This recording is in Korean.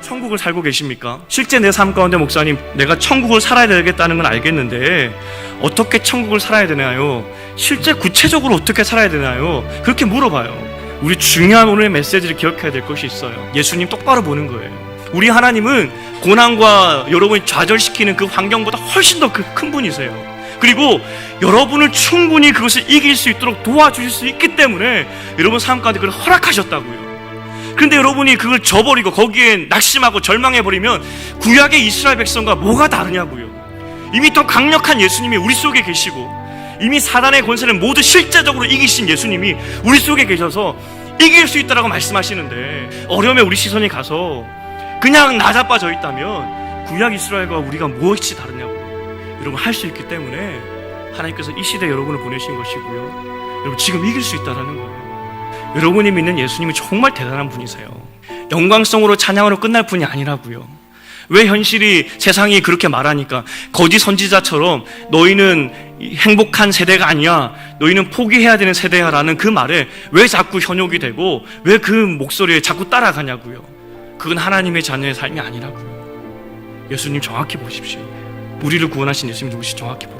천국을 살고 계십니까? 실제 내 삶 가운데 목사님, 내가 천국을 살아야 되겠다는 건 알겠는데 어떻게 천국을 살아야 되나요? 실제 구체적으로 어떻게 살아야 되나요? 그렇게 물어봐요. 우리 중요한 오늘의 메시지를 기억해야 될 것이 있어요. 예수님 똑바로 보는 거예요. 우리 하나님은 고난과 여러분이 좌절시키는 그 환경보다 훨씬 더 큰 분이세요. 그리고 여러분을 충분히 그것을 이길 수 있도록 도와주실 수 있기 때문에 여러분 삶 가운데 그걸 허락하셨다고요. 그런데 여러분이 그걸 저버리고 거기에 낙심하고 절망해버리면 구약의 이스라엘 백성과 뭐가 다르냐고요. 이미 더 강력한 예수님이 우리 속에 계시고 이미 사단의 권세를 모두 실제적으로 이기신 예수님이 우리 속에 계셔서 이길 수 있다라고 말씀하시는데 어려움에 우리 시선이 가서 그냥 나자빠져 있다면 구약 이스라엘과 우리가 무엇이 다르냐고요. 여러분 할 수 있기 때문에 하나님께서 이 시대에 여러분을 보내신 것이고요. 여러분 지금 이길 수 있다라는 거예요. 여러분이 믿는 예수님이 정말 대단한 분이세요. 영광성으로 찬양으로 끝날 분이 아니라고요. 왜 현실이 세상이 그렇게 말하니까 거짓 선지자처럼 너희는 행복한 세대가 아니야. 너희는 포기해야 되는 세대야라는 그 말에 왜 자꾸 현혹이 되고 왜 그 목소리에 자꾸 따라가냐고요. 그건 하나님의 자녀의 삶이 아니라고요. 예수님 정확히 보십시오. 우리를 구원하신 예수님 누구시 정확히 보십시오.